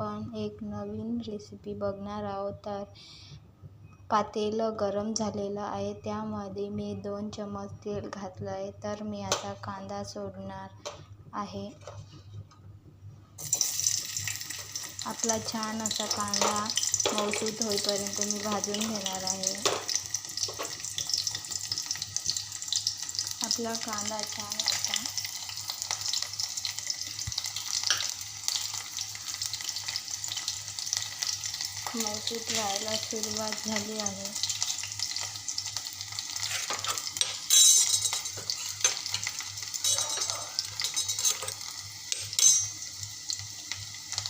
आपण एक नवीन रेसिपी बघणार आहोत. तर पातेलं गरम झालेलं आहे. त्यामध्ये मी दोन चमच तेल घातलं आहे. तर मी आता कांदा सोडणार आहे. आपला छान असा कांदा मऊसूत होईपर्यंत मी भाजून घेणार आहे. आपला कांदा छान असा मऊसूत व्हायला सुरुवात झाली आहे.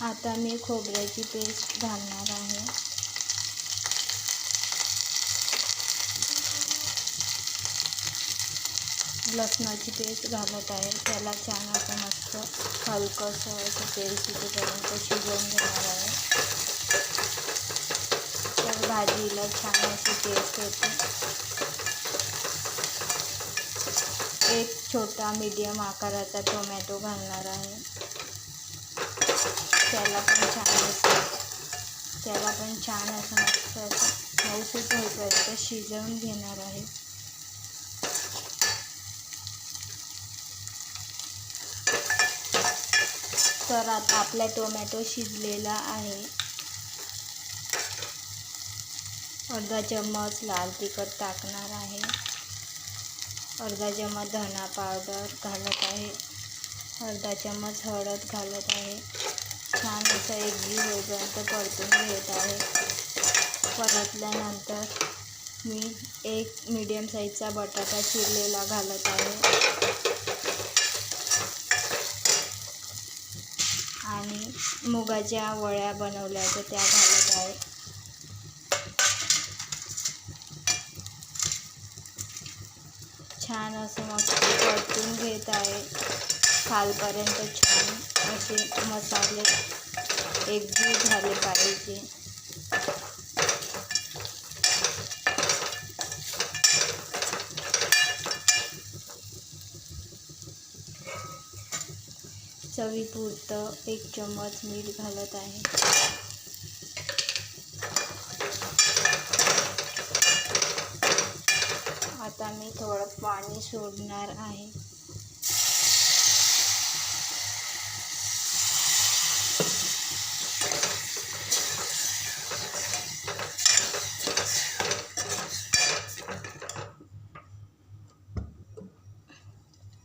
आता मी खोबऱ्याची पेस्ट घालणार आहे. लसणाची पेस्ट घालत आहे. त्याला छान असं मस्त हलकंसं असं तेल सुटेपर्यंत शिजवून घेणार आहे. भाजीला छान अशी टेस्ट येते. एक छोटा मीडियम आकाराचा टोमॅटो घालणार आहे. त्याला पण छान त्याला पण छान असं मस्त असं मऊसूत होईपर्यंत शिजवून घेणार आहे. तर आता आपला टोमॅटो शिजलेला आहे. अर्धा चम्मच लाल तिखट टाकणार आहे. अर्धा चम्मच धना पावडर घालत आहे. अर्धा चम्मच हळद घालत आहे. छान असं एकजीव होईपर्यंत परतून घेत आहे. परतल्यानंतर मी एक मीडियम साईजचा बटाटा चिरलेला घालत आहे. आणि मुगाच्या वळ्या बनवल्या तर त्या घालत आहे. छान असं मस्त परतून खालपर्यंत छान असे मसाले एकजीव झाले पाहिजे. चवीपुरतं एक चम्मच मीठ आहे. आता मी थोडं पाणी सोडणार आहे.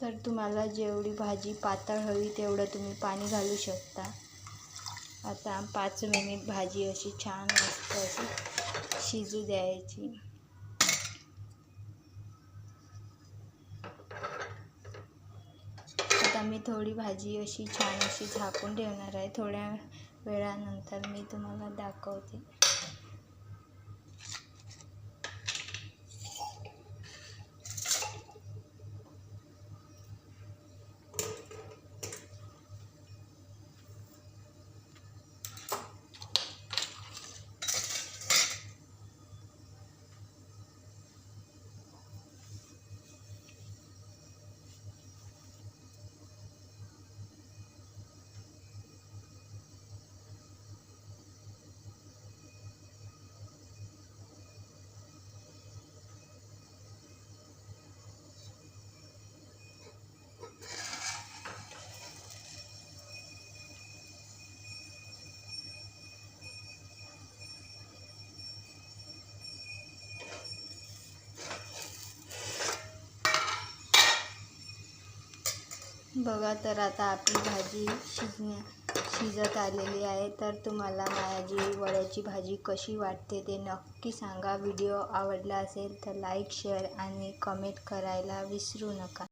तर तुम्हाला जेवढी भाजी पातळ हवी तेवढं तुम्ही पाणी घालू शकता. आता पाच मिनिट भाजी अशी छान मस्त अशी शिजू द्यायची. मी थोडी भाजी अशी छान अशी झाकून ठेवणार आहे. थोड्या वेळानंतर मी तुम्हाला दाखवते. बघा तर आता आपली भाजी शिजण्या शिजत आलेली आहे. तर तुम्हाला माझी वड्याची भाजी कशी वाटते ते नक्की सांगा. व्हिडिओ आवडला असेल तर लाईक शेअर आणि कमेंट करायला विसरू नका.